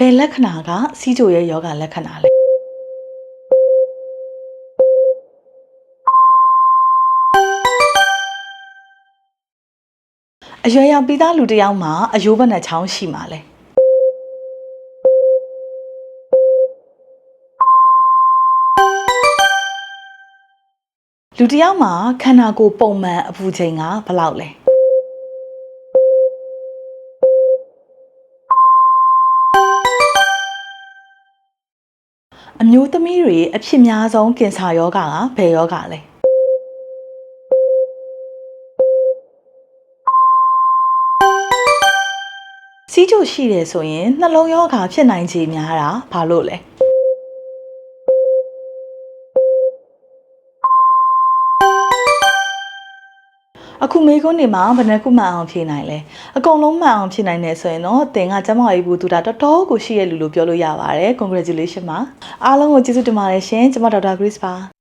ဘယ်လက္ခဏာကစီးကြိုရဲ့ယောဂလက္ခဏာလဲအရွယ်ရောက်ပြီးသားလူတစ်ယောက်မှာအယိုးဘက်နဲ့ချောင်းရှိမှာလဲလူတစ်ယောက်မှာခန္ဓာကိုယ်ပုံမှန်အပူချိန်ကဘယ်လောက်လဲ အမျိုးသမီးတွေအဖြစ်များဆုံးကင်ဆာယောဂါကဘယ်ယောဂါလဲစီးကျိုရှိတယ်ဆိုရင်နှလုံးယောဂါဖြစ်နိုင်ခြေများတာဘာလို့လဲ အခုမေကွန်းနေမှာဘယ်နှခုမှန်အောင်ဖြေနိုင်လဲအကုန်လုံးမှန်အောင်ဖြေနိုင်တယ်ဆိုရင်တော့တင်ကကျမကြီးဘူးသူတာတော်တော်ကိုရှိရလူလို့ပြောလို့ရပါတယ် congratulation ပါအားလုံးကိုကျေးဇူးတင်ပါတယ်ရှင်ကျမဒေါက်တာ Grace ပါ